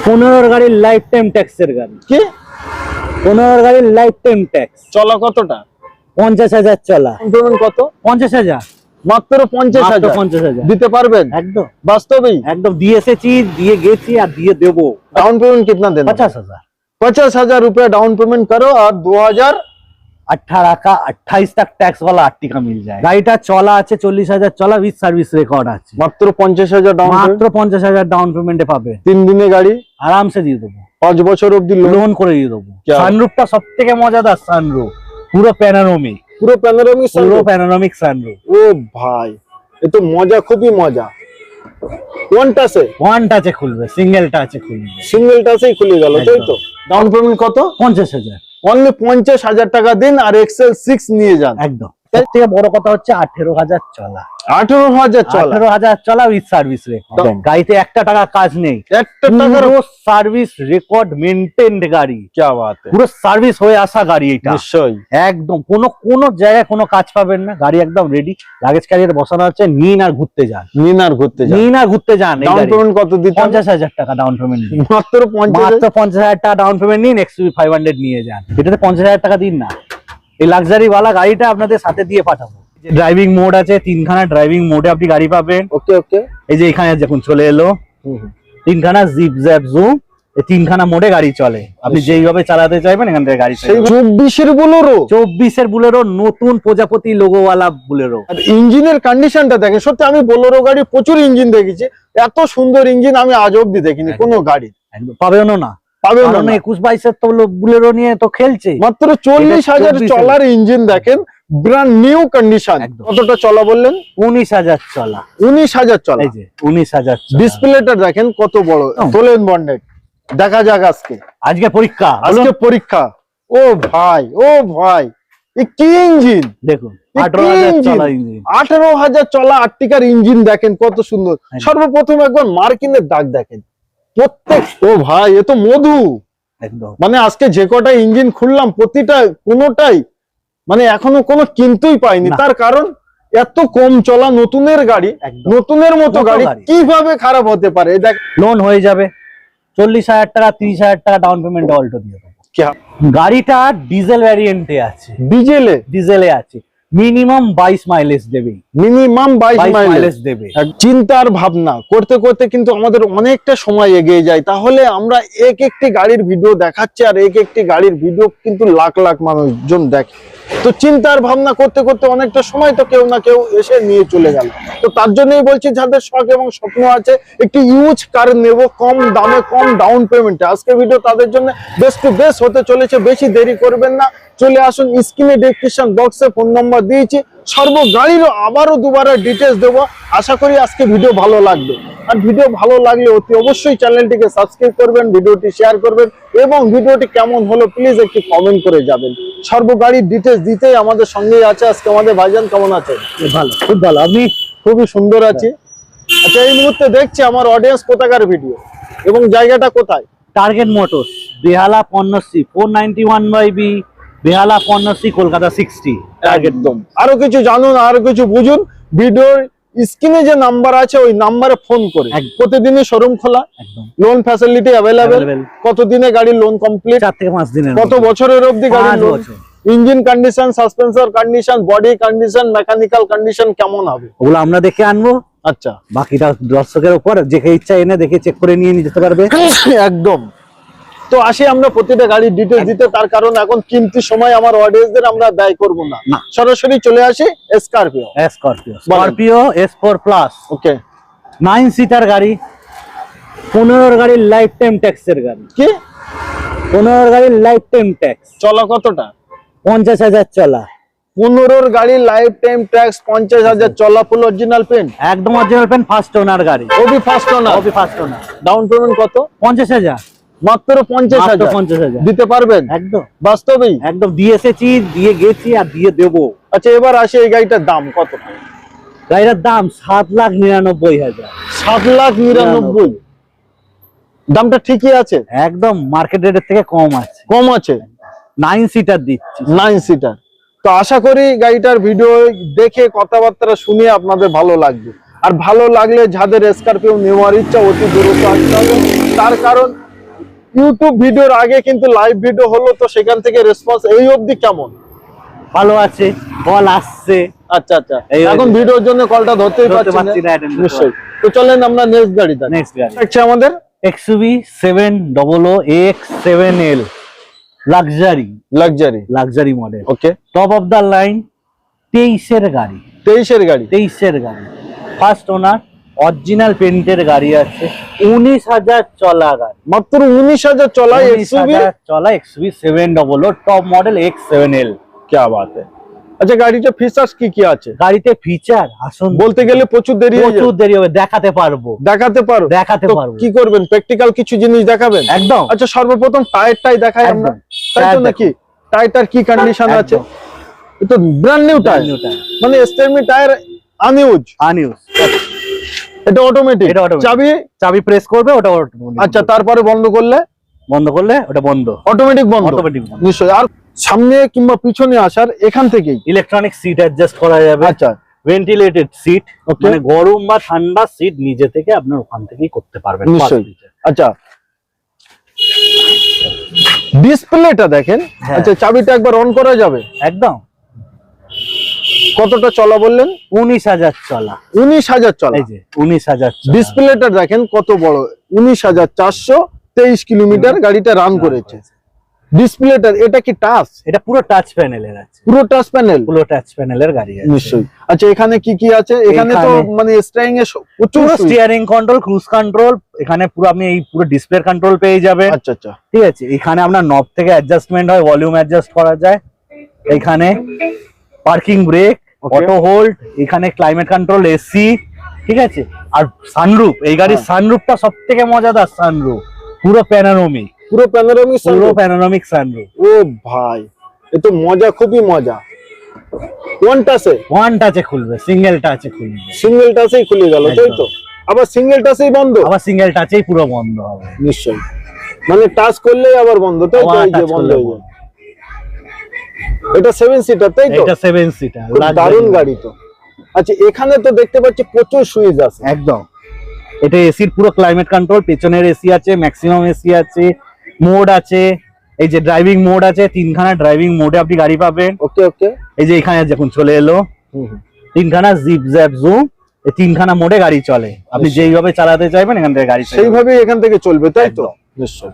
পনেরোর গাড়ির life time ট্যাক্সের গাড়ি কি পনেরোর গাড়ির লাইফ টাইম ট্যাক্স চলা কতটা পঞ্চাশ হাজার চলা পেমেন্ট কত পঞ্চাশ হাজার মাত্র পঞ্চাশ মাত্র হাজার পঞ্চাশ হাজার দিতে পারবেন একদম বাস্তবেই একদম দিয়ে এসেছি দিয়ে গেছি আর দিয়ে দেবো डाउन पेमेंट कितना देना पचास हजार पचास हजार रुपया डाउन पेमेंट करो और दो हजार अट्ठारह का अट्ठाईस तक टैक्स वाला आर्टिका मिल जाए গাড়িটা চলা আছে চল্লিশ হাজার চলা উইথ সার্ভিস রেকর্ড আছে মাত্র পঞ্চাশ হাজার ডাউন মাত্র পঞ্চাশ হাজার ডাউন পেমেন্টে পাবে তিন দিনে গাড়ি আরামসে দিয়ে দেবো পাঁচ বছর অব্দি লোন লোন করে দিয়ে দেবো क्या? সানরুফটা সব থেকে মজাদার সানরুফ পুরো প্যানারোমিক পুরো প্যানোরামিক পুরো প্যানারোমিক সানরুফ ও ভাই এ তো মজা খুবই মজা ওয়ান টাচে ওয়ান টাচে খুলবে সিঙ্গেল টাচে খুলবে সিঙ্গেল টাচেই খুলে গেল তাই তো ডাউন পেমেন্ট কত পঞ্চাশ হাজার অনলি পঞ্চাশ হাজার টাকা দিন আর এক্সেল সিক্স নিয়ে যান। একদম। এর থেকে বড় কথা হচ্ছে আঠেরো হাজার চলা। আঠেরো হাজার আঠেরো হাজার চলা উইথ সার্ভিস রেকর্ড গাড়িতে একটা টাকা কাজ নেই। সার্ভিস রেকর্ড মেনটেন্ড গাড়ি। পুরো সার্ভিস হয়ে আসা গাড়ি এটা। নিশ্চয়ই। একদম কোনো কোন জায়গায় কোনো কাজ পাবেন না। গাড়ি একদম রেডি লাগেজ ক্যারিয়ার বসানো হচ্ছে নিন আর ঘুরতে যান। নিন আর ঘুরতে যান। নিন আর ঘুরতে যান ডাউন পেমেন্ট কত দিতে পঞ্চাশ হাজার টাকা ডাউন পেমেন্ট মাত্র পঞ্চাশ হাজার? টাকা ডাউন পেমেন্ট নিন এক্স ফাইভ হান্ড্রেড নিয়ে যান। এটাতে পঞ্চাশ হাজার টাকা দিন না। এই লাক্সারি ওয়ালা গাড়িটা আপনাদের সাথে দিয়ে পাঠাবো। ড্রাইভিং মোড আছে তিনখানা ড্রাইভিং মোডে আপনি গাড়ি পাবেন। ওকে ওকে এই যে এখানে যখন চলে এলো। তিনখানা জিপ জ্যাপ জুম এই তিনখানা মোডে গাড়ি চলে। আপনি যেইভাবে চালাতে চাইবেন এখান থেকে গাড়ি চব্বিশের বুলোরো চব্বিশের বুলেরো নতুন প্রজাপতি লোগোওয়ালা বুলেরো আর ইঞ্জিনের কন্ডিশনটা দেখেন সত্যি আমি বোলেরো গাড়ি প্রচুর ইঞ্জিন দেখেছি। এত সুন্দর ইঞ্জিন আমি আজ অব্দি দেখিনি কোনো গাড়ি পাবেনও না। পাবেন না। একুশ বাইশের তো বুলেরো নিয়ে তো খেলছে। মাত্র চল্লিশ হাজার চলার ইঞ্জিন দেখেন ব্র্যান্ড নিউ কন্ডিশন কতটা চলা বললেন? উনিশ হাজার চলা। উনিশ হাজার চলা। উনিশ হাজার ডিসপ্লেটা দেখেন কত বড়। তোলেন বন্ডেড। দেখা যাক আজকে। আজকে পরীক্ষা আজকে পরীক্ষা। ও ভাই ও ভাই। কি ইঞ্জিন দেখুন আঠারো হাজার? চলা ইঞ্জিন আঠারো হাজার চলা আর্টিকার ইঞ্জিন দেখেন কত সুন্দর। সর্বপ্রথম একবার মার্কিনের দাগ দেখেন। প্রত্যেক ও ভাই এ তো মধু। একদম। মানে আজকে যে কটা ইঞ্জিন খুললাম প্রতিটা কোনোটাই মানে এখনও কোনো কিনতেই পাইনি। তার কারণ এত কম চলা নতুনের গাড়ি নতুনের মতো গাড়ি। কীভাবে খারাপ হতে পারে? দেখ লোন হয়ে যাবে। চল্লিশ হাজার টাকা তিরিশ হাজার টাকা ডাউন পেমেন্ট অল্টো দিয়ে দেবো। গাড়িটা ডিজেল ভ্যারিয়েন্টে আছে। ডিজেলে ডিজেলে আছে। মিনিমাম বাইশ মাইলেজ দেবে। মিনিমাম বাইশ মাইলেজ দেবে। চিন্তার ভাবনা। করতে করতে কিন্তু আমাদের অনেকটা সময় এগিয়ে যায়। তাহলে আমরা এক একটি গাড়ির ভিডিও দেখাচ্ছি আর এক একটি গাড়ির ভিডিও কিন্তু লাখ লাখ মানুষজন দেখে। তো চিন্তার ভাবনা করতে করতে অনেকটা সময় তো কেউ না কেউ এসে নিয়ে চলে গেল। তো তার জন্যই বলছি, যাদের শখ এবং স্বপ্ন আছে, একটি ইউজ কার নেব, কম দামে, কম ডাউন পেমেন্টে আজকে ভিডিও তাদের জন্য বেস্ট টু বেস্ট হতে চলেছে, বেশি দেরি করবেন না। চলে আসুন স্ক্রিনে ডেসক্রিপশন বক্সে ফোন নম্বর দিয়েছি। সর্ব গাড়িরও আবারও দুবারের ডিটেলস দেবো। আশা করি আজকে ভিডিও ভালো লাগবে। আর ভিডিও ভালো লাগলে অতি অবশ্যই চ্যানেলটিকে সাবস্ক্রাইব করবেন ভিডিওটি শেয়ার করবেন এবং ভিডিওটি কেমন হলো প্লিজ একটি কমেন্ট করে যাবেন। সর্ব গাড়ির ডিটেলস দিতেই আমাদের সঙ্গেই আছে আজকে আমাদের ভাইজান। কেমন আছে ভালো খুব ভালো। আপনি খুবই সুন্দর আছে। আচ্ছা এই মুহূর্তে দেখছি আমার অডিয়েন্স কোথাকার ভিডিও এবং জায়গাটা কোথায়? Target motors Behala Parnashree four ninety one by B Behala Parnashree Kolkata sixty. একদম। আরও কিছু জানুন আরও কিছু বুঝুন। ভিডিওর স্ক্রিনে যে নাম্বার আছে ওই নাম্বারে ফোন করে। একদম। প্রতিদিনই শোরুম খোলা লোন ফ্যাসিলিটি অ্যাভেলেবেল কতদিনে গাড়ির লোন কমপ্লিট চার থেকে পাঁচ দিনের কত বছরের অবধি গাড়ির loan engine condition suspension condition body condition mechanical condition কেমন হবে? ওগুলো আমরা দেখে আনব। আচ্ছা। বাকিটা দর্শকের উপর যেকে ইচ্ছা এনে দেখে চেক করে নিয়ে নিয়ে যেতে পারবে। একদম। তো আসি আমরা প্রতিটা গাড়ির ডিটেলস দিতে তার কারণ এখন কিমতি সময় আমার অডিয়েন্সদের আমরা ব্যয় করব না। না। সরাসরি চলে আসি Scorpio Scorpio Scorpio S four plus okay nine seater গাড়ি পনেরোর গাড়ির লাইফ টাইম ট্যাক্সের গাড়ি। কি? পনেরোর গাড়ির লাইফ টাইম ট্যাক্স চলা কতটা? পঞ্চাশ হাজার চলা। পনেরোর গাড়ি লাইফ টাইম ট্যাক্স পঞ্চাশ হাজার চলা ফুল অরিজিনাল পেন একদম অরিজিনাল পেন ফার্স্ট ওনার গাড়ি। ওবি ফার্স্ট না copy first owner down payment কত? পঞ্চাশ হাজার। মাত্র পঞ্চাশ হাজার। পঞ্চাশ হাজার। দিতে পারবেন? একদম। বাস্তবেই? একদম দিয়ে এসেছি দিয়ে গেছি আর দিয়ে দেবো। আচ্ছা এবার আসি এই গাড়িটার দাম কত? গাড়িটার দাম সাত লাখ নিরানব্বই হাজার। সাত লাখ নিরানব্বই? দামটা ঠিকই আছে? একদম মার্কেট রেটের থেকে কম আছে। কম আছে? নাইন সিটার দিচ্ছি। নাইন সিটার তো আশা করি গাড়িটার ভিডিও দেখে কথাবার্তা শুনে আপনাদের ভালো লাগবে। আর ভালো লাগলে যাদের স্করপিও নেওয়ার ইচ্ছা অতি দ্রুত আসতে হবে। তার কারণ ইউটিউব ভিডিওর আগে কিন্তু লাইভ ভিডিও হলো তো সেখান থেকে রেসপন্স এই অবধি কেমন? ভালো আছে কল আসছে। আচ্ছা আচ্ছা। এখন ভিডিওর জন্য কলটা ধরতেই ধরতে পারছি না। নিশ্চয়ই। তো চলেন আমরা নেক্সট গাড়িটা নেক্সট গাড়ি। দেখছি আমাদের। XUV seven double O X seven L luxury luxury luxury model okay top of the line তেইশের গাড়ি। তেইশের গাড়ি। তেইশের গাড়ি। ফার্স্ট ওনার অরিজিনাল পেন্টের গাড়ি আছে উনিশ হাজার চলা গাড়ি। মাত্র উনিশ হাজার চলা চলা XUV seven double top model X seven L কে আচ্ছা গাড়িতে ফিচার্স কি কি আছে? গাড়িতে ফিচার আসুন। বলতে গেলে প্রচুর দেরি প্রচুর দেরি হবে দেখাতে পারব। দেখাতে পারো? দেখাতে পারব। কি করবেন? প্র্যাকটিক্যাল কিছু জিনিস দেখাবেন? একদম। আচ্ছা সর্বপ্রথম টায়ারটাই দেখাই আমরা। তাই তো হ্যাঁ, নাকি? টায়ারটার কি কন্ডিশন আছে? এটা ব্র্যান্ড নিউ টায়ার মানে স্টেমি টায়ার আনইউজ আনইউজ এটা অটোমেটিক এটা। চাবি? চাবি প্রেস করবে ওটা আচ্ছা তারপরে বন্ধ করলে? বন্ধ করলে ওটা বন্ধ। অটোমেটিক বন্ধ। অটোমেটিক বন্ধ। নিশ্চয়ই। আর সামনে কিংবা পিছনে আসার এখান থেকেই। ইলেকট্রনিক সিট অ্যাডজাস্ট করা যাবে। আচ্ছা। Ventilated seat. মানে গরম বা ঠান্ডা সিট নিজে থেকে আপনার ওখান থেকেই করতে পারবেন। নিশ্চয়ই। আচ্ছা। ডিসপ্লেটা দেখেন। হ্যাঁ। আচ্ছা চাবিটা একবার অন করা যাবে? একদম। কতটা চলা বললেন? উনিশ হাজার চলা। উনিশ হাজার চলা। উনিশ হাজার। ডিসপ্লেটা দেখেন কত বড়। উনিশ হাজার চারশো তেইশ কিলোমিটার গাড়িটা রান করেছে। ডিসপ্লেটার এটা কি টাচ এটা পুরো টাচ প্যানেলের আছে। পুরো টাচ প্যানেল পুরো টাচ প্যানেলের গাড়ি আছে। নিশ্চয়ই। আচ্ছা এখানে কি কি আছে? এখানে তো মানে স্ট্রাইং এ প্রচুর পুরো স্টিয়ারিং কন্ট্রোল ক্রুজ কন্ট্রোল এখানে পুরো আপনি এই পুরো ডিসপ্লে কন্ট্রোল পেয়ে যাবেন। আচ্ছা আচ্ছা। ঠিক আছে? এখানে আপনার নব থেকে অ্যাডজাস্টমেন্ট হয় ভলিউম অ্যাডজাস্ট করা যায়। এখানে পার্কিং ব্রেক অটো হোল্ড এখানে ক্লাইমেট কন্ট্রোল এসি ঠিক আছে? আর সানরুফ এই গাড়ির হ্যাঁ। সানরুফটা সব থেকে মজাদার সানরুফ পুরো প্যানারোমিক পুরো প্যানোরামিক পুরো প্যানারোমিক সানরুফ ও ভাই এ তো মজা খুবই মজা। ওয়ান টাচে ওয়ান টাচে খুলবে সিঙ্গেল টাচে খুলবে। সিঙ্গেল টাচেই খুলে গেল তাই তো? আবার সিঙ্গেল টাচেই বন্ধ? আবার সিঙ্গেল টাচেই পুরো বন্ধ হবে। নিশ্চয়ই। মানে টাচ করলেই আবার বন্ধ তাই তো? বন্ধ হয়ে যায় এটা সেভেন সিটার তাই তো? এটা সেভেন সিটার দারুণ গাড়ি। তো। আচ্ছা এখানে তো দেখতে পাচ্ছি প্রচুর সুইচ আছে। একদম। এটা এসির পুরো ক্লাইমেট কন্ট্রোল পেছনের এসি আছে ম্যাক্সিমাম এসি আছে মোড আছে এই যে ড্রাইভিং মোড আছে তিনখানা ড্রাইভিং মোডে আপনি গাড়ি পাবেন। ওকে ওকে এই যে এখানে যখন চলে এলো। তিনখানা জিপ জ্যাপ জুম এই তিনখানা মোডে গাড়ি চলে। আপনি যেইভাবে চালাতে চাইবেন এখান থেকে গাড়ি। সেইভাবেই এখান থেকে চলবে তাই তো? একদম। নিশ্চয়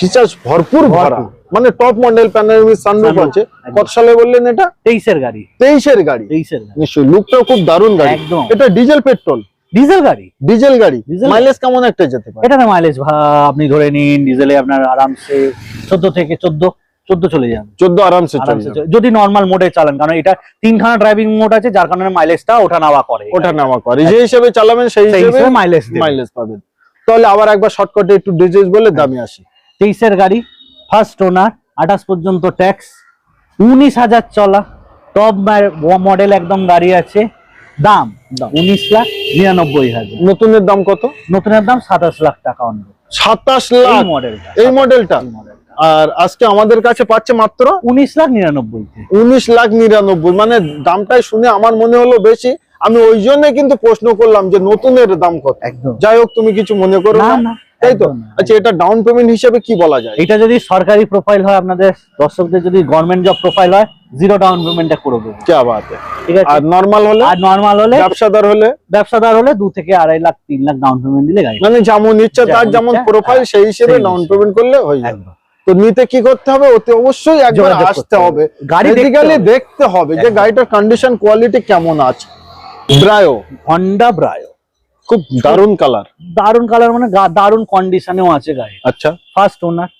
ফিচার্স ভরপুর ভরা। মানে টপ মডেল প্যানোরামিক সানরুফ আছে। কত সালে বললেন এটা? তেইশের গাড়ি। তেইশের গাড়ি। তেইশের গাড়ি। নিশ্চয়ই। লুকটাও খুব দারুণ গাড়ি। এটা ডিজেল পেট্রোল ডিজেল গাড়ি? ডিজেল গাড়ি। মাইলেজ কেমন একটা যেতে পারে? এটাতে মাইলেজ আপনি ধরে নিন ডিজেলে আপনার আরামসে চোদ্দ থেকে চোদ্দ চোদ্দ চলে যাবে। চোদ্দ আরামসে চলে। চলে- যদি নর্মাল মোডে চালান কারণ এটা তিনখানা ড্রাইভিং মোড আছে যার কারণে মাইলেজটা ওঠা নামা করে। ওঠা নামা করে। যে হিসেবে চালাবেন সেই হিসেবে মাইলেজ মাইলেজ পাবেন। তাহলে আবার একবার শর্টকাটে একটু ডিজেল বলে দামি আসি। তেইশের গাড়ি ফার্স্ট ওনার আঠাশ পর্যন্ত ট্যাক্স উনিশ হাজার চলা টপ মডেল একদম গাড়ি আছে দাম। উনিশ লাখ নিরানব্বই হাজার। নতুনের দাম কত? নতুনের দাম সাতাশ লাখ টাকা অন্য সাতাশ লাখ? মডেলটা এই মডেলটা আর আজকে আমাদের কাছে পাচ্ছে মাত্র? উনিশ লাখ নিরানব্বই। উনিশ লাখ নিরানব্বই। মানে দামটাই শুনে আমার মনে হলো বেশি। আমি ওই জন্য কিন্তু প্রশ্ন করলাম যে নতুনের দাম কত? একদম। যাই হোক তুমি কিছু মনে করো না। তাই তো। আচ্ছা এটা ডাউন পেমেন্ট হিসেবে কি বলা যায়? এটা যদি সরকারি প্রোফাইল হয় আপনাদের দর্শকদের যদি গভর্নমেন্ট জব প্রোফাইল হয় জিরো ডাউন পেমেন্টে করে দেবো। কে বাত। ঠিক আছে? আর নর্মাল হলে? আর নর্মাল হলে? ব্যবসাদার হলে? ব্যবসাদার হলে দু থেকে আড়াই লাখ তিন লাখ ডাউন পেমেন্ট দিলে গাড়ি। মানে যেমন ইচ্ছা তার যেমন প্রোফাইল হ্যাঁ, সেই হিসেবে ডাউন পেমেন্ট করলে হয়ে যাবে। তো নিতে কি করতে হবে? ওতে অবশ্যই একবার আসতে হবে। গাড়ি হবে। দেখতে হবে যে গাড়িটার কন্ডিশন কোয়ালিটি কেমন আছে। ব্রায়ো হন্ডা ব্রায়ো খুব দারুণ কালার দারুণ কালার মানে দারুণ কন্ডিশনেও আছে গাড়ি আচ্ছা। ফার্স্ট ওনার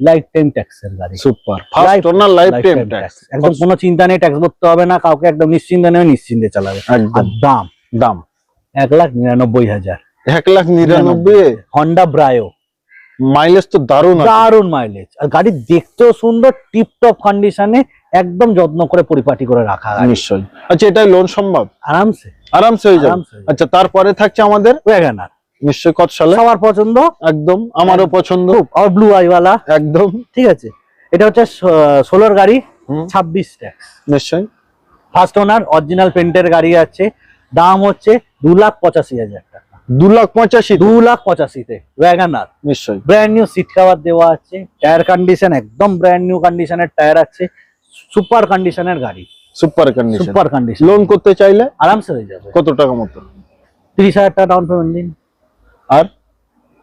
লাইফ টাইম ট্যাক্সের গাড়ি। Super first owner life time tax একদম কোনো চিন্তা নেই ট্যাক্স ভরতে হবে না কাউকে একদম নিশ্চিন্তে নেবে নিশ্চিন্তে চালাবে। আর দাম? দাম। এক লাখ নিরানব্বই হাজার। এক লাখ নিরানব্বই? হন্ডা ব্রায়ো মাইলেজ তো দারুণ দারুণ মাইলেজ আর গাড়ি দেখতেও সুন্দর টিপটপ কন্ডিশনে একদম যত্ন করে পরিপাটি করে রাখা নিশ্চয়ই। আচ্ছা এটাই লোন সম্ভব? আরামসে। আরামসে হয়ে যাবে? হয়ে। আচ্ছা তারপরে থাকছে আমাদের? ওয়াগানার নিশ্চয়ই কত সালে? সবার পছন্দ? একদম আমারও পছন্দ। আর ব্লু। আইওয়ালা একদম। ঠিক আছে। এটা হচ্ছে ষোলোর গাড়ি ছাব্বিশ ট্যাক্স নিশ্চয়ই। ফার্স্ট ওনার অরিজিনাল পেন্টের গাড়ি আছে। দাম হচ্ছে দু লাখ পঁচাশি হাজার টাকা। দু লাখ পঁচাশি? দু লাখ পঁচাশিতে। ওয়াগানার নিশ্চয়ই। ব্র্যান্ড নিউ সিট কভার দেওয়া আছে। টায়ার কন্ডিশন একদম ব্র্যান্ড নিউ কন্ডিশনের টায়ার আছে। সুপার কন্ডিশনের গাড়ি। Super condition. Super condition. Loan করতে চাইলে আরামসে হয়ে যাবে। কত টাকা মতো? তিরিশ হাজার টাকা ডাউন পেমেন্ট দিন। আর?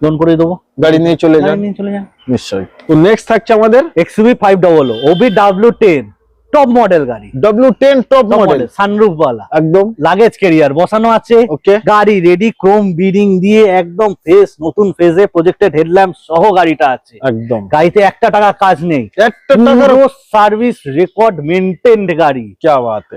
লোন করে দেবো। গাড়ি নিয়ে চলে যান। নিয়ে চলে যান। নিশ্চয়ই। তো নেক্সট থাকছে আমাদের এক্সইউভি ফাইভ ডবল ওবি ডাব্লিউ টেন টপ মডেল গাড়ি। W ten top model sunroof वाला একদম। লাগেজ ক্যারিয়ার বসানো আছে। ওকে গাড়ি রেডি ক্রোম বিডিং দিয়ে একদম ফ্রেশ নতুন ফেজে প্রজেক্টেড হেডল্যাম্প সহ গাড়িটা আছে। একদম। গাড়িতে একটা টাকা কাজ নেই। একটা টাকার সার্ভিস রেকর্ড মেনটেন্ড গাড়ি।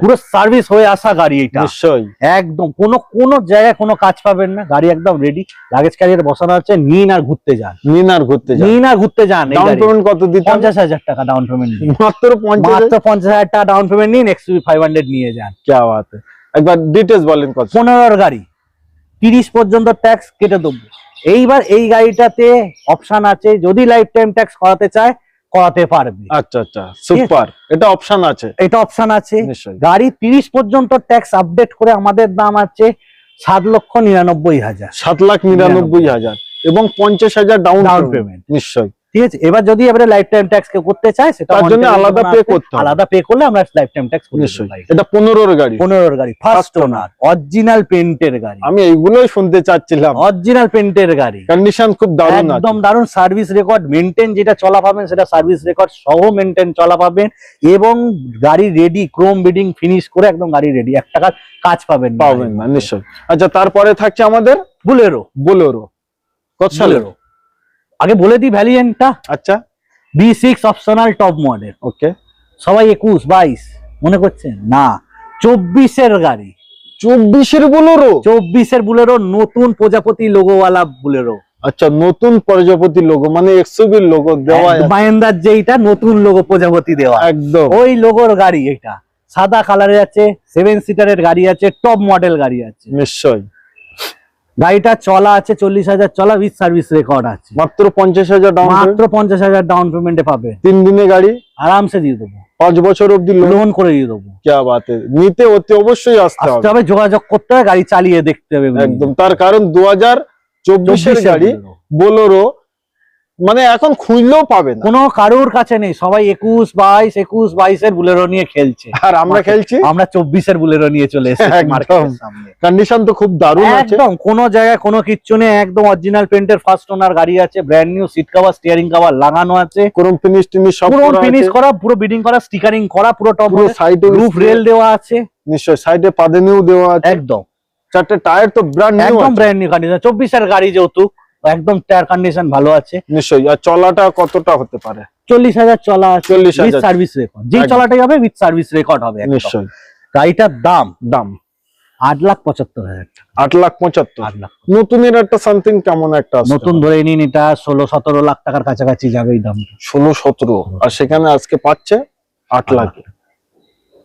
পুরো সার্ভিস হয়ে আসা গাড়ি এটা নিশ্চয়ই। একদম কোনো কোন জায়গায় কোনো কাজ পাবেন না। গাড়ি একদম রেডি লাগেজ ক্যারিয়ার বসানো আছে নিন আর ঘুরতে যান। নিন আর ঘুরতে যান। নিন আর ঘুরতে যান ডাউন পেমেন্ট কত দিতে পঞ্চাশ হাজার টাকা ডাউন পেমেন্ট মাত্র মাত্র পঞ্চাশ হাজার টাকা ডাউন পেমেন্ট নিন এক্স ফাইভ হান্ড্রেড নিয়ে যান। কে বাত একবার ডিটেলস বলেন কত। পনেরোর গাড়ি। তিরিশ পর্যন্ত ট্যাক্স কেটে দেবো। এইবার এই গাড়িটাতে অপশন আছে যদি লাইফ টাইম ট্যাক্স করাতে চায় করাতে পারবে। আচ্ছা আচ্ছা সুপার এটা অপশন আছে। এটা অপশন আছে। গাড়ি তিরিশ পর্যন্ত ট্যাক্স আপডেট করে আমাদের দাম আছে সাত লক্ষ নিরানব্বই হাজার। সাত লাখ নিরানব্বই হাজার এবং পঞ্চাশ হাজার ডাউন পেমেন্ট নিশ্চয়ই। ঠিক আছে? এবার যদি এবারে লাইফ টাইম ট্যাক্স করতে চায় সেটা তার জন্য আলাদা পে করতে হবে। আলাদা পে করলে আমরা লাইফ টাইম ট্যাক্স নিশ্চয়ই। এটা পনেরোর গাড়ি। পনেরোর গাড়ি ফার্স্ট ওনার অরিজিনাল পেন্টের গাড়ি। আমি এইগুলোই শুনতে চাচ্ছিলাম। অরিজিনাল পেন্টের গাড়ি। কন্ডিশন খুব দারুণ আছে। একদম দারুণ সার্ভিস রেকর্ড মেনটেন যেটা চলা পাবেন সেটা সার্ভিস রেকর্ড সহ মেনটেন চলা পাবেন এবং গাড়ি রেডি ক্রোম বিডিং ফিনিশ করে একদম গাড়ি রেডি এক টাকা কাজ পাবেন পাবেন না নিশ্চয়ই। আচ্ছা তারপরে থাকছে আমাদের বুলেরো বোলেরো কত আগে বলে দিই ভ্যালিয়েন্টটা আচ্ছা। B six optional top model okay. সবাই একুশ বাইশ মনে করছেন? না চব্বিশের গাড়ি। চব্বিশের বোলেরো? চব্বিশের বুলেরো নতুন প্রজাপতি লোগোওয়ালা বুলেরো। আচ্ছা নতুন প্রজাপতি লোগো মানে এক্সুবির লোগো দেওয়া। মায়েন্দার যেইটা নতুন লোগো প্রজাপতি দেওয়া। একদম। ওই লোগোর গাড়ি এটা। সাদা কালারের আছে সেভেন সিটারের গাড়ি আছে টপ মডেল গাড়ি আছে। নিশ্চয়ই। গাড়িটা চলা আছে চল্লিশ হাজার চলা উইথ সার্ভিস রেকর্ড আছে। মাত্র পঞ্চাশ হাজার ডাউন মাত্র পঞ্চাশ হাজার ডাউন পেমেন্টে পাবে। তিন দিনে গাড়ি? আরামসে দিয়ে দেবো। পাঁচ বছর অব্দি লোন করে দিয়ে দেবো। কে বাত নিতে অতি অবশ্যই আসতে হবে। যোগাযোগ করতে হবে গাড়ি চালিয়ে দেখতে হবে। একদম তার কারণ দু হাজার চব্বিশের গাড়ি বোলোরো মানে এখন খুঁজলেও পাবে না। কোনো কারোর কাছে নেই। সবাই একুশ বাইশ একুশ বাইশের বুলেরো নিয়ে খেলছে। আর আমরা খেলছি? আমরা চব্বিশের বুলেরো নিয়ে চলে এসেছি কন্ডিশন তো খুব দারুণ আছে। একদম কোনো জায়গায় কোনো কিচ্ছু নেই। একদম অরিজিনাল পেন্টের ফার্স্ট ওনার গাড়ি আছে brand new seat cover steering cover লাগানো আছে। ক্রোম ফিনিশ টিনিশ সব পুরো ফিনিশ করা পুরো বিডিং করা স্টিকারিং করা পুরো টপ পুরো সাইডে রুফ রেল দেওয়া আছে। নিশ্চয় সাইডে পাদেনিও দেওয়া আছে। একদম। চারটে টায়ার তো ব্র্যান্ড নিউ একদম ব্র্যান্ড নিউ কন্ডিশন চব্বিশের গাড়ি যেহেতু একদম টায়ার কন্ডিশন ভালো আছে। নিশ্চয়ই আর চলাটা কতটা হতে পারে? চল্লিশ হাজার চলা 40,000 সার্ভিস রেকর্ড যে চলাটাই হবে উইথ সার্ভিস রেকর্ড হবে নিশ্চয়ই। গাড়িটার দাম দাম। আট লাখ পঁচাত্তর হাজার আট লাখ পঁচাত্তর। আট লাখ। নতুনের একটা সামথিং কেমন একটা নতুন ধরে নিন এটা ষোলো সতেরো লাখ টাকার কাছাকাছি যাবে এই দামটা। ষোলো সতেরো আর সেখানে আজকে পাচ্ছে আট লাখে।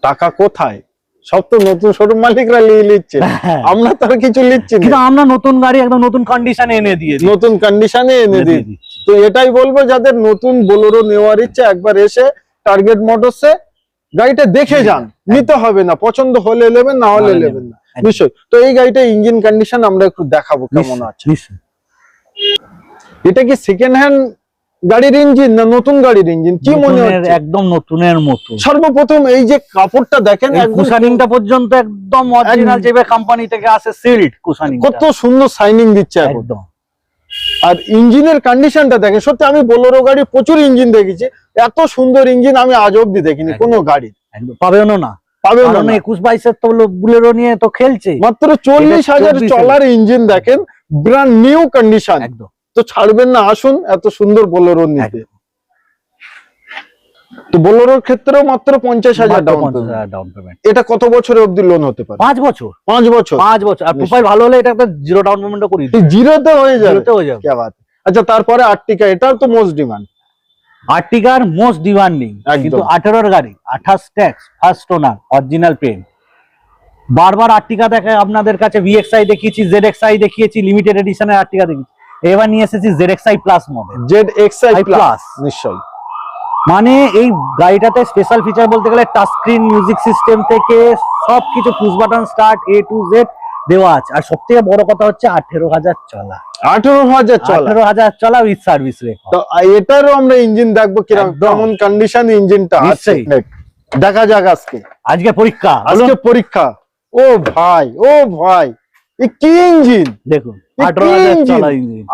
টাকা কোথায়? সব তো নতুন শোরুম মালিকরা নিয়ে নিচ্ছে। আমরা তো আর কিছু নিচ্ছি হ্যাঁ। কিন্তু আমরা নতুন গাড়ি একদম নতুন কন্ডিশনে এনে দিয়ে নতুন কন্ডিশনে এনে দিয়ে তো এটাই বলব যাদের নতুন বোলেরো নেওয়ার ইচ্ছে একবার এসে টার্গেট মোটরসে গাড়িটা দেখে যান। নিতে হবে না। পছন্দ হলে নেবেন না হলে নেবেন না। নিশ্চয়ই। তো এই গাড়িটা ইঞ্জিন কন্ডিশন আমরা একটু দেখাবো কেমন আছে। এটা কি সেকেন্ড হ্যান্ড গাড়ির ইঞ্জিন না নতুন গাড়ির ইঞ্জিন? কি মনে হচ্ছে? একদম নতুনের মতো। সর্বপ্রথম এই যে কাপড়টা দেখেন কুশানিংটা পর্যন্ত একদম অরিজিনাল। যেভাবে কোম্পানি থেকে আসে সিল্ড কুশানিং কত সুন্দর সাইনিং দিচ্ছে একদম। আর ইঞ্জিনের কন্ডিশনটা দেখেন সত্যি আমি বোলেরো গাড়ি প্রচুর ইঞ্জিন দেখেছি এত সুন্দর ইঞ্জিন আমি আজ অব্দি দেখিনি। কোনো গাড়ি পাবেও না। পাবে না। একুশ বাইশের তো বুলেরো নিয়ে তো খেলছে। মাত্র চল্লিশ হাজার চলার ইঞ্জিন দেখেন ব্র্যান্ড নিউ কন্ডিশন একদম। তো ছাড়বেন না আসুন এত সুন্দর বোলোরো নিতে। তো বোলোরোর ক্ষেত্রেও মাত্র পঞ্চাশ হাজার ডাউন পেমেন্ট এটা কত বছরের অব্দি লোন হতে পারে? পাঁচ বছর। পাঁচ বছর। পাঁচ বছর। আর প্রোফাইল ভালো হলে এটা একটা জিরো ডাউন পেমেন্ট করি হয়ে যাবে। জিরোতে হয়ে যাবে। আচ্ছা তারপরে আর্টিকা এটাও তো মোস্ট ডিমান্ড আর্টিকার মোস্ট ডিমান্ডিং কিন্তু আঠারোর গাড়ি আঠাশ tax first owner original pen বারবার আর্টিকা দেখে আপনাদের কাছে ভিএক্সআই দেখিয়েছি জেড এক্সআই দেখিয়েছি লিমিটেড এডিশনের আর্টিকা দেখিয়েছি। এবার নিয়ে এসেছি Z XI plus model Z X I plus নিশ্চয়ই। মানে এই গাড়িটাতে স্পেশাল ফিচার বলতে গেলে টাচ স্ক্রিন মিউজিক সিস্টেম থেকে সবকিছু push button start A to Z দেওয়া আছে। আর সব থেকে বড় কথা হচ্ছে আঠেরো হাজার চলা। আঠেরো হাজার চলা। আঠেরো হাজার চলা উইথ সার্ভিস রেকর্ড তো এটারও আমরা ইঞ্জিন দেখব কীরকম কেমন কন্ডিশন ইঞ্জিনটা আছে। দেখা যাক আজকে। আজকে পরীক্ষা। আজকে পরীক্ষা। ও ভাই ও ভাই। কি ইঞ্জিন? দেখুন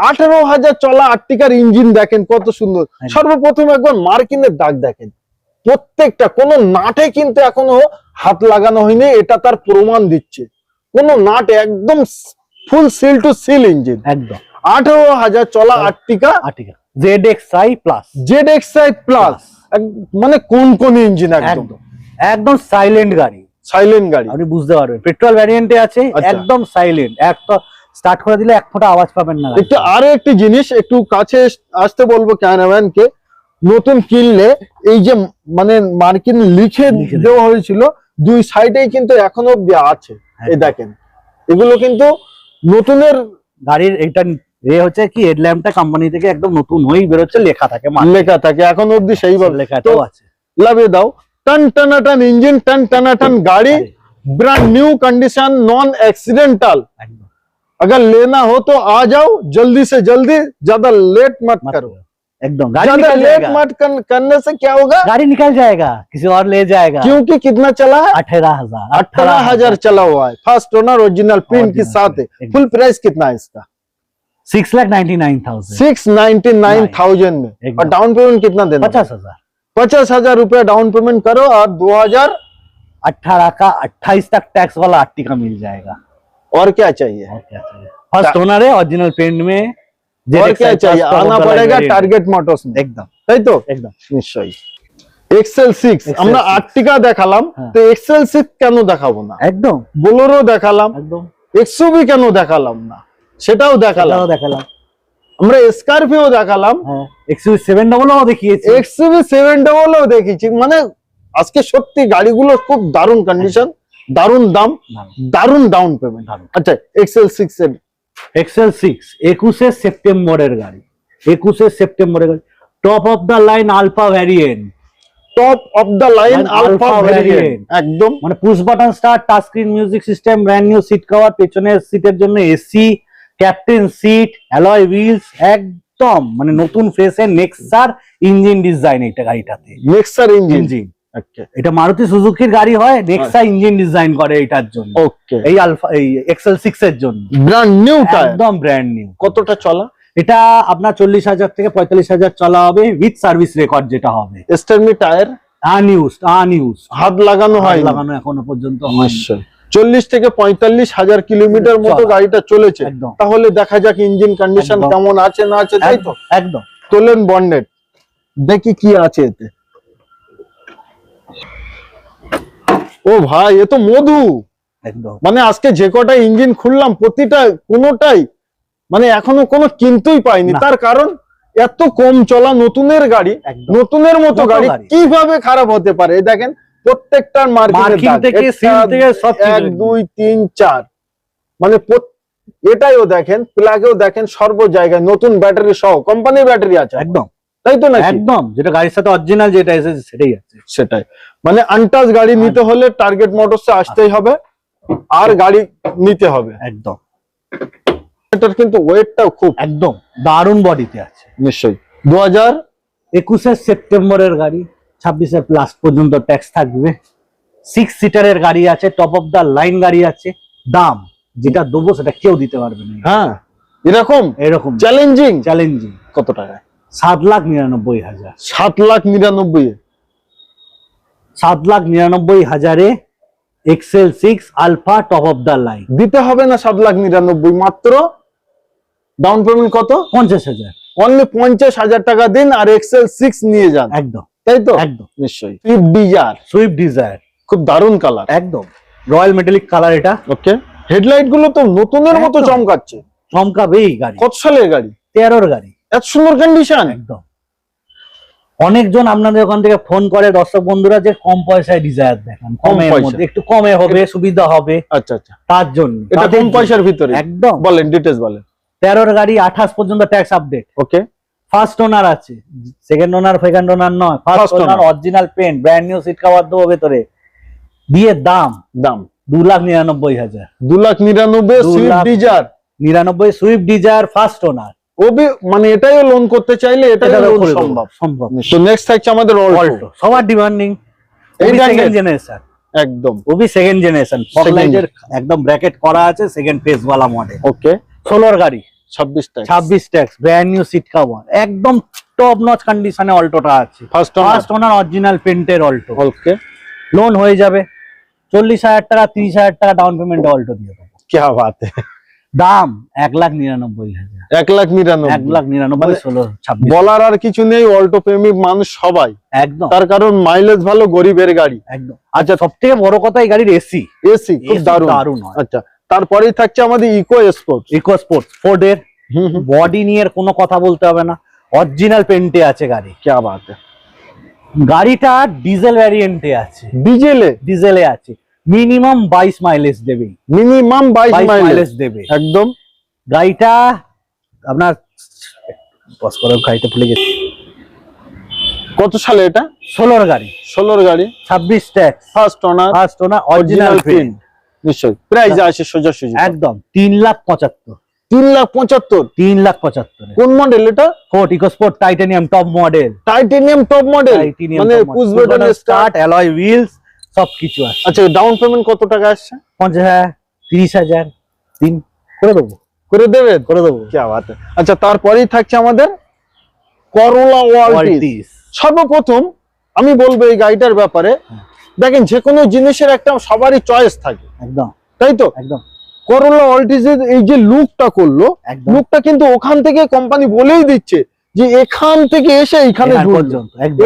আঠেরো হাজার? চলা আর্টিকার ইঞ্জিন কত সুন্দর। একদম। সর্বপ্রথম একবার মার্কিনের দাগ দেখেন। প্রত্যেকটা কোন নাটে কিন্তু এখনও হাত লাগানো হয়নি এটা তার প্রমাণ দিচ্ছে। কোন নাট একদম full seal to seal engine. একদম। আঠারো হাজার চলা হ্যাঁ। Ertiga Ertiga Z X I plus Z X I plus মানে কোন কোন ইঞ্জিন একদম। একদম। সাইলেন্ট গাড়ি। সাইলেন্ট গাড়ি। আপনি বুঝতে পারবেন। পেট্রোল ভ্যারিয়েন্টে আছে আচ্ছা। একদম সাইলেন্ট। একটা স্টার্ট করে দিলে এক ফোঁটা আওয়াজ পাবেন না একটু আরও একটি জিনিস একটু কাছে আসতে বলব ক্যামেরাম্যান কে নতুন কিনলে এই যে মানে মার্কিন লিখে লিখে দেওয়া হয়েছিল দুই সাইডেই কিন্তু এখনও অব্দি আছে। এই দেখেন। এগুলো কিন্তু নতুনের গাড়ির এটা এ হচ্ছে কি হেডল্যাম্পটা কোম্পানি থেকে একদম নতুন হয়েই বেরোচ্ছে লেখা থাকে। লেখা থাকে এখন অব্দি সেইভাবে তো আছে। লাভিয়ে দাও। टन टनटन इंजिन टन टन टन गाड़ी brand new condition non accidental अगर लेना हो तो आ जाओ जल्दी से जल्दी ज़्यादा लेट मत, मत करो। एकदम ज़्यादा लेट मत कर, करने से क्या होगा? गाड़ी निकल जाएगा किसी और ले जाएगा। क्योंकि कितना चला है? अठारह हज़ार अठारह हज़ार। चला हुआ है। फ़र्स्ट ओनर ओरिजिनल प्रिंट के साथ है। फुल प्राइस कितना है इसका? Six lakh ninety nine thousand six ninety nine thousand में और डाउन पेमेंट कितना देना पचास हज़ार। पचास हजार रुपया डाउन पेमेंट करो और दो हजार अठारह का अट्ठाईस तक टैक्स वाला आर्टिका मिल जाएगा और क्या चाहिए और क्या चाहिए फर्स्ट ओनर है ओरिजिनल पेंट में और ZXI क्या चाहिए plus top आना of the line पड़ेगा variant। টার্গেট মোটরস में एकदम তাই তো एकदम নিশ্চয়ই এক্সেল সিক্স XL6 আমরা আর্টিকা দেখালাম হ্যাঁ। তো এক্সেল সিক্স কেন দেখাবো না একদম বোলোরো দেখালাম একদম এক্সুবি কেন দেখালাম না সেটাও দেখালাম এটাও দেখালাম আমরা স্করপিও দেখালাম হ্যাঁ এক্সইউ সেভেন ডবলও দেখিয়েছি এক্সুবি সেভেন ডবলও দেখেছি মানে আজকে সত্যি গাড়িগুলো খুব দারুণ কন্ডিশন দারুণ দাম দারুণ ডাউন পেমেন্ট দারুণ। আচ্ছা এক্সেল সিক্স এর এক্সেল সিক্স একুশে সেপ্টেম্বরের গাড়ি একুশে সেপ্টেম্বরের গাড়ি top of the line alpha variant top of the line Alpha alpha variant variant। একদম। মানে push button start touch screen music system brand new seat cover পেছনের সিটের জন্য AC captain seat alloy wheels একদম মানে নতুন ফ্রেশের নেক্সার ইঞ্জিন ডিজাইন এটা গাড়িটাতে। নেক্সার ইঞ্জিন ইঞ্জিন এটা মারুতি সুজুকির গাড়ি হয় নেক্সা ইঞ্জিন ডিজাইন করে এটার জন্য। ওকে এই আলফা এই এক্সেল সিক্স এর জন্য। ব্র্যান্ড নিউ একদম ব্র্যান্ড নিউ কতটা চলা? এটা আপনার চল্লিশ হাজার থেকে পঁয়তাল্লিশ হাজার চলা হবে উইথ সার্ভিস রেকর্ড যেটা হবে। স্টারমি টায়ার আনইউজ আনইউজ হাত লাগানো হয় লাগানো এখনও পর্যন্ত হয়নি। চল্লিশ থেকে পঁয়তাল্লিশ হাজার কিলোমিটার মতো গাড়িটা চলেছে। তাহলে দেখা যাক ইঞ্জিন কন্ডিশন কেমন আছে না আছে তাই তো? একদম তোলেন বন্ডেড। দেখি কি আছে এতে। ও ভাই এ তো মধু। একদম। মানে আজকে যে কটা ইঞ্জিন খুললাম প্রতিটা কোনোটাই মানে এখনও কোনো কিনতেই পাইনি। তার কারণ এত কম চলা নতুনের গাড়ি নতুনের মতো গাড়ি। কীভাবে খারাপ হতে পারে? দেখেন প্রত্যেকটার মার্কিং থেকে সিল থেকে সব কিছু এক একদম। দুই তিন চার। মানে প্রত- এটাইও দেখেন প্লাগেও দেখেন সর্ব জায়গায় নতুন ব্যাটারি সহ কোম্পানির ব্যাটারি আছে একদম। তাই তো নাকি? একদম। যেটা গাড়ির সাথে অরিজিনাল যেটা এসেছে সেটাই আছে। সেটাই। মানে আনটাচ গাড়ি নিতে হলে টার্গেট মোটরসে আসতেই হবে আর গাড়ি নিতে হবে। একদম। এটার কিন্তু ওয়েটটাও খুব। একদম। দারুণ বডিতে আছে। নিশ্চয়ই। দু হাজার একুশে সেপ্টেম্বরের গাড়ি। ছাব্বিশে প্লাস পর্যন্ত ট্যাক্স থাকবে। সিক্স সিটারের গাড়ি আছে টপ অফ দা লাইন গাড়ি আছে। দাম যেটা দেবো সেটা কেউ দিতে পারবে না। হ্যাঁ এরকম? এরকম। চ্যালেঞ্জিং চ্যালেঞ্জিং কত টাকায়? সাত লাখ নিরানব্বই হাজার। সাত লাখ নিরানব্বই? সাত লাখ নিরানব্বই হাজারে XL six alpha top of the line দিতে হবে না সাত লাখ নিরানব্বই মাত্র? ডাউন পেমেন্ট কত? পঞ্চাশ হাজার। অনলি পঞ্চাশ হাজার টাকা দিন আর এক্সেল সিক্স নিয়ে যান। একদম। তাই তো? একদম। নিশ্চয়ই। সুইফট ডিজার সুইফট ডিজায়ার খুব দারুণ কালার একদম। রয়্যাল মেটালিক কালার এটা। ওকে হেডলাইটগুলো তো নতুনের মতো একদম। চমকাচ্ছে। চমকাবেই গাড়ি। কত সালের গাড়ি। তেরোর গাড়ি। এত সুন্দর কন্ডিশন একদম। অনেকজন আপনাদের ওখান থেকে ফোন করে দর্শক বন্ধুরা যে কম পয়সায় ডিজায়ার দেখান। কম একটু কমে হবে সুবিধা হবে। আচ্ছা আচ্ছা। তার জন্য। এটা কম পয়সার ভিতরে। একদম। বলেন ডিটেলস বলেন। তেরোর গাড়ি আঠাশ পর্যন্ত tax update okay first owner আছে। সেকেন্ড ওনার সেকেন্ড ওনার নয়। First owner original paint brand new seat cover দেবো ভেতরে। দিয়ে দাম? দাম। দু লাখ নিরানব্বই হাজার। দু লাখ নিরানব্বই সুইফট ডিজার নিরানব্বই সুইফট ডিজায়ার ফার্স্ট ওনার ওবি মানে লোন করতে চাইলে লোন সম্ভব সম্ভব। তো নেক্সট থাকছে আমাদের অল্টো সবার ডিমান্ডিং এই? সেকেন্ড জেনারেশন একদম। ওবি সেকেন্ড জেনারেশন একদম ব্র্যাকেট করা আছে সেকেন্ড মডেল ওকে ষোলোর গাড়ি। 26 ট্যাক্স সিট টপ আছে। ফার্স্ট ফার্স্ট ওনার অরিজিনাল পেন্টের লোন হয়ে যাবে। টাকা মানে বলার আর কিছু নেই অল্টো মানুষ সবাই। একদম। তার কারণ মাইলেজ ভালো গরিবের গাড়ি। একদম। আচ্ছা সবথেকে বড় কথা এই গাড়ির এসি এসি দারুণ। আচ্ছা তারপরে থাকছে আমাদের Eco Sports Eco Sports Ford এর বডি নিয়ে কোনো কথা বলতে হবে না। অরিজিনাল পেন্টে আছে গাড়ি। কে বাদ গাড়িটা ডিজেল ভ্যারিয়েন্টে আছে। ডিজেলে ডিজেলে আছে। মিনিমাম বাইশ মাইলেজ দেবে। মিনিমাম বাইশ মাইলেজ দেবে। একদম। গাড়িটা আপনার পজ করে গাড়িটা ভুলে গেছি। কত সালে এটা? ষোলোর গাড়ি। ষোলোর গাড়ি। ছাব্বিশ tax first owner first owner original paint নিশ্চয়ই। প্রাইস আছে সোজাসুজি। একদম তিন লাখ পঁচাত্তর। তিন লাখ পঁচাত্তর? তিন লাখ পঁচাত্তর কোন মডেল এটা? Ford EcoSport titanium top model titanium top model মানে push button start alloy wheels সবকিছু আছে আচ্ছা ডাউন পেমেন্ট কত টাকা আসছে? পঞ্চাশ হাজার তিরিশ হাজার তিন করে দেবো। করে দেবেন? করে দেবো। কি বাত আচ্ছা তারপরেই থাকছে আমাদের করোলা সর্বপ্রথম আমি বলব এই গাড়িটার ব্যাপারে। দেখেন যে কোনো জিনিসের একটা সবারই চয়েস থাকে। একদম। তাই তো? একদম। করোলা ওয়ালটিসের এই যে লুকটা করল লুকটা কিন্তু ওখান থেকে কোম্পানি বলেই দিচ্ছে যে এখান থেকে এসে এখানে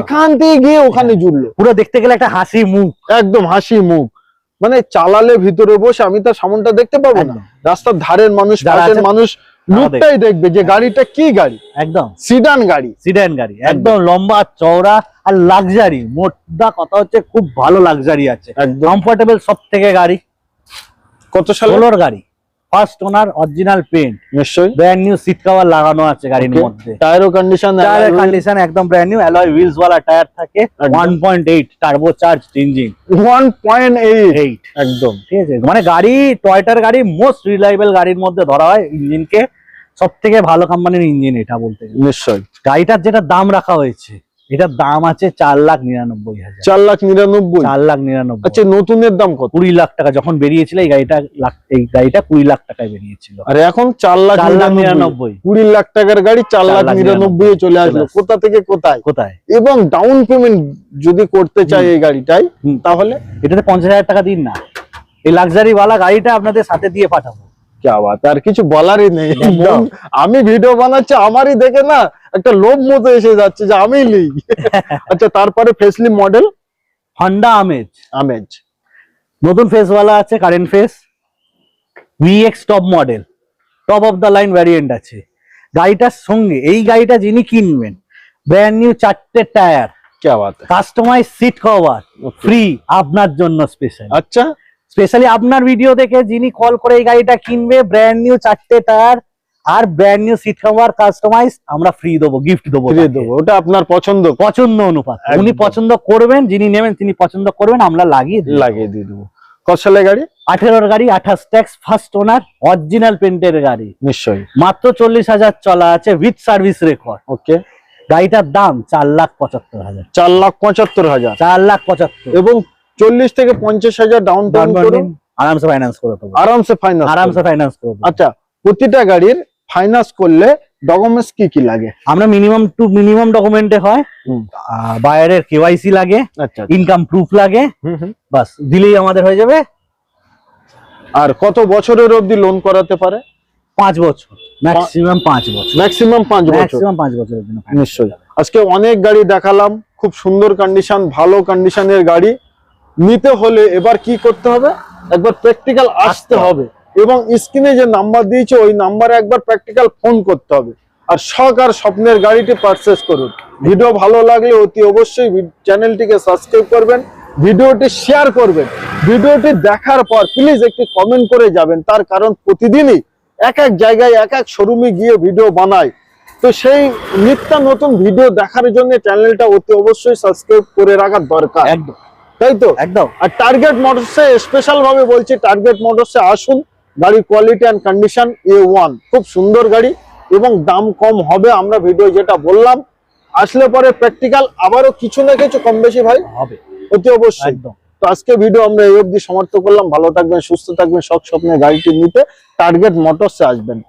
এখান থেকে গিয়ে ওখানে জুড়লো পুরো দেখতে গেলে একটা হাসি মুখ। একদম হাসি মুখ। মানে চালালে ভিতরে বসে আমি তার সামনটা দেখতে পাবো না। রাস্তার ধারের মানুষ মানুষ লুকটাই দেখবে যে গাড়িটা কি গাড়ি? একদম। সিডান গাড়ি। সিডান গাড়ি। একদম। লম্বা চওড়া আর লাক্সারি মোটটা কথা হচ্ছে খুব ভালো লাক্সারি আছে। কমফোর্টেবল সব থেকে গাড়ি। কত সালে? ষোলোর গাড়ি। ফার্স্ট ওনার অরিজিনাল পেন্ট নিশ্চয়ই। ব্র্যান্ড নিউ সিট কভার লাগানো আছে গাড়ির মধ্যে। টায়ারও কন্ডিশন টায়ারের কন্ডিশন একদম ব্র্যান্ড নিউ অ্যালয় হুইলস ওয়ালা টায়ার থাকে। একদম। 1.8 turbo charge engine one point eight একদম। ঠিক আছে? মানে গাড়ি টয়টার গাড়ি মোস্ট রিলায়েবল গাড়ির মধ্যে ধরা হয় ইঞ্জিনকে সব থেকে ভালো কোম্পানির ইঞ্জিন এটা বলতে নিশ্চয়ই। গাড়িটার যেটা দাম রাখা হয়েছে। এটার দাম আছে চার লাখ নিরানব্বই হাজার। চার লাখ নিরানব্বই? চার লাখ নিরানব্বই। আচ্ছা নতুনের দাম কত? কুড়ি লাখ টাকা যখন বেরিয়েছিল এই গাড়িটা লাখ এই গাড়িটা কুড়ি লাখ টাকায় বেরিয়েছিল। আর এখন চার লাখ চার লাখ নিরানব্বই। কুড়ি লাখ টাকার গাড়ি চার লাখ নিরানব্বই। চলে আসলো। কোথা থেকে কোথায়? কোথায়? এবং ডাউন পেমেন্ট যদি করতে চাই এই গাড়িটাই। তাহলে? এটাতে পঞ্চাশ হাজার টাকা দিন না। এই লাক্সারি ওয়ালা গাড়িটা আপনাদের সাথে দিয়ে পাঠাবো। বলারই নেই। আমি ভিডিও আমারই দেখে না একটা মতো এসে যাচ্ছে মডেল আমেজ আমেজ নতুন ফেসওয়ালা আছে current face top model top of the line variant আছে। গাড়িটার সঙ্গে এই গাড়িটা যিনি কিনবেন ব্র্যান্ড নিউ চারটে tyre customise seat cover free আপনার জন্য স্পেশাল আচ্ছা। স্পেশালি আপনার ভিডিও দেখে যিনি কল করে এই গাড়িটা কিনবে ব্র্যান্ড নিউ চারটে টায়ার আর brand new seat cover customise আমরা ফ্রি দেবো গিফট দেবো দেবো ওটা আপনার পছন্দ। পছন্দ অনুপাত। উনি পছন্দ করবেন যিনি নেবেন তিনি পছন্দ করবেন আমরা লাগিয়ে লাগিয়ে দিয়ে দেবো। কত গাড়ি? আঠেরোর গাড়ি আঠাশ ট্যাক্স ফার্স্ট ওনার অরিজিনাল পেন্টের গাড়ি। নিশ্চয়ই। মাত্র চল্লিশ হাজার চলা আছে উইথ সার্ভিস রেকর্ড ওকে। গাড়িটার দাম চার লাখ পঁচাত্তর হাজার। চার লাখ পঁচাত্তর হাজার। চার লাখ পঁচাত্তর। এবং চল্লিশ থেকে পঞ্চাশ হাজার ডাউন পেমেন্ট আরামসে ফাইন্যান্স করে আরামসে ফাইনাল আরামসে ফাইন্যান্স করে আচ্ছা প্রতিটা গাড়ির ফাইনান্স করলে ডকুমেন্টস কি কি লাগে? আমরা মিনিমাম টু মিনিমাম ডকুমেন্টে হয়। বায়ারের কেওয়াইসি লাগে আচ্ছা ইনকাম প্রুফ লাগে হুম হুম। বাস দিলেই আমাদের হয়ে যাবে। আর কত বছরের অবধি লোন করাতে পারে? পাঁচ বছর ম্যাক্সিমাম পাঁচ বছর। ম্যাক্সিমাম পাঁচ বছর। ম্যাক্সিমাম পাঁচ বছরের জন্য নিশ্চয়ই। আজকে অনেক গাড়ি দেখালাম খুব সুন্দর কন্ডিশন ভালো কন্ডিশনের গাড়ি। নিতে হলে এবার কি করতে হবে? একবার প্র্যাকটিক্যাল আসতে হবে। এবং স্ক্রিনে যে নাম্বার দিয়েছে ওই নাম্বারে একবার প্র্যাকটিক্যাল ফোন করতে হবে। আর শখ আর স্বপ্নের গাড়িটি পারচেস করুন। ভিডিও ভালো লাগলে অতি অবশ্যই চ্যানেলটিকে সাবস্ক্রাইব করবেন ভিডিওটি শেয়ার করবেন। ভিডিওটি দেখার পর প্লিজ একটি কমেন্ট করে যাবেন। তার কারণ প্রতিদিনই এক এক জায়গায় এক এক শোরুমে গিয়ে ভিডিও বানায় তো সেই নিত্য নতুন ভিডিও দেখার জন্য চ্যানেলটা অতি অবশ্যই সাবস্ক্রাইব করে রাখা দরকার। একদম। তাই তো? একদম। আর টার্গেট মোটরসে স্পেশাল ভাবে বলছি টার্গেট মোটরসে আসুন। গাড়ির quality and condition A one খুব সুন্দর গাড়ি এবং দাম কম হবে আমরা ভিডিও যেটা বললাম। আসলে পরে প্র্যাকটিক্যাল আবারও কিছু না কিছু কম বেশি ভাই? হবে। অতি অবশ্যই। একদম। তো আজকে ভিডিও আমরা এই অবধি সমাপ্ত করলাম। ভালো থাকবেন সুস্থ থাকবেন সব স্বপ্নে গাড়িটি নিতে। টার্গেট মোটরসে আসবেন।